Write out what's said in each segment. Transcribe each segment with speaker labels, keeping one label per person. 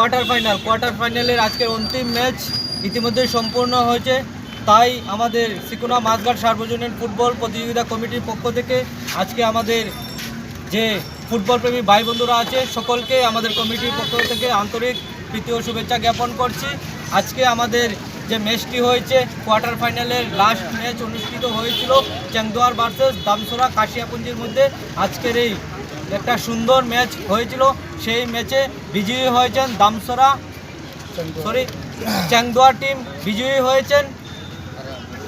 Speaker 1: Quarter final. Quarter ফাইনালের আজকের অন্তিম ম্যাচ ইতিমধ্যে সম্পূর্ণ হয়েছে। তাই আমাদের সিকুনা মাছঘাট সার্বজনীন ফুটবল প্রতিযোগিতা কমিটির পক্ষ থেকে আজকে আমাদের যে ফুটবল প্রেমী ভাই বন্ধুরা আছে, সকলকে আমাদের কমিটির পক্ষ থেকে আন্তরিক প্রীতি ও শুভেচ্ছা জ্ঞাপন করছি। আজকে আমাদের যে ম্যাচটি হয়েছে, কোয়ার্টার ফাইনালের লাস্ট ম্যাচ অনুষ্ঠিত হয়েছিল চ্যাংদুয়ার ভার্সেস দামসোরা কাশিয়াপুঞ্জির মধ্যে। আজকের এই একটা সুন্দর ম্যাচ হয়েছিল। সেই ম্যাচে বিজয়ী হয়েছেন দামসরা সরি চ্যাংদুয়ার টিম বিজয়ী হয়েছেন।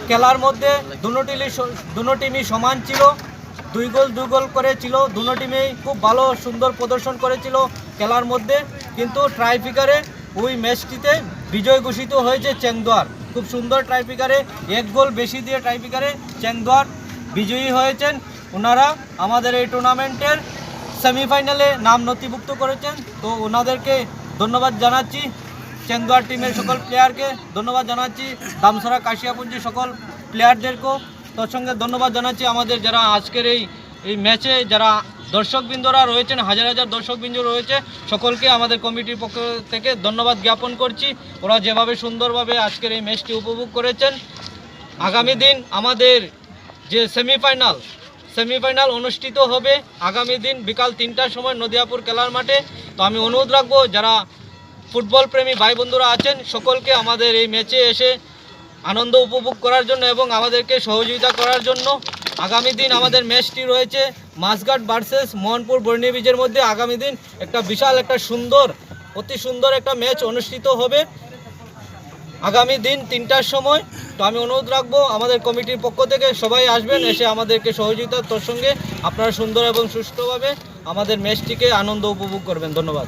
Speaker 1: খেলার মধ্যে টিমই দুটো টিমই সমান ছিল। দুই গোল দুই গোল করেছিল দুটো টিমেই খুব ভালো, সুন্দর প্রদর্শন করেছিল খেলার মধ্যে। কিন্তু ট্রাইফিকারে ওই ম্যাচটিতে বিজয় ঘোষিত হয়েছে চ্যাংদুয়ার। খুব সুন্দর ট্রাইফিকারে এক গোল বেশি দিয়ে ট্রাইফিকারে চ্যাংদুয়ার বিজয়ী হয়েছেন। ওনারা আমাদের এই টুর্নামেন্টের সেমিফাইনালে নাম নথিভুক্ত করেছেন। তো ওনাদেরকে ধন্যবাদ জানাচ্ছি চেন্দুয়ার টিমের সকল প্লেয়ারকে। ধন্যবাদ জানাচ্ছি দামসরা কাশিয়াপুঞ্জি সকল প্লেয়ারদেরকেও। তোর সঙ্গে ধন্যবাদ জানাচ্ছি আমাদের যারা আজকের এই এই ম্যাচে যারা দর্শকবৃন্দরা রয়েছেন, হাজার হাজার দর্শকবৃন্দ রয়েছে, সকলকে আমাদের কমিটির পক্ষ থেকে ধন্যবাদ জ্ঞাপন করছি। ওরা যেভাবে সুন্দরভাবে আজকের এই ম্যাচটি উপভোগ করেছেন, আগামী দিন আমাদের যে সেমিফাইনাল সেমিফাইনাল অনুষ্ঠিত হবে আগামী দিন বিকাল তিনটার সময় নদিয়াপুর খেলার মাঠে। তো আমি অনুরোধ রাখব, যারা ফুটবল প্রেমী ভাই বন্ধুরা আছেন, সকলকে আমাদের এই ম্যাচে এসে আনন্দ উপভোগ করার জন্য এবং আমাদেরকে সহযোগিতা করার জন্য। আগামী দিন আমাদের ম্যাচটি রয়েছে মাসঘাট ভার্সেস মোহনপুর বর্ণী বীজের মধ্যে। আগামী দিন একটা বিশাল, একটা সুন্দর, অতি সুন্দর একটা ম্যাচ অনুষ্ঠিত হবে। আগামী দিন তিনটার সময় তো আমি অনুরোধ রাখব, আমাদের কমিটির পক্ষ থেকে সবাই আসবেন, এসে আমাদেরকে সহযোগিতা, তোর সঙ্গে আপনারা সুন্দর এবং সুস্থভাবে আমাদের ম্যাচটিকে আনন্দ উপভোগ করবেন। ধন্যবাদ।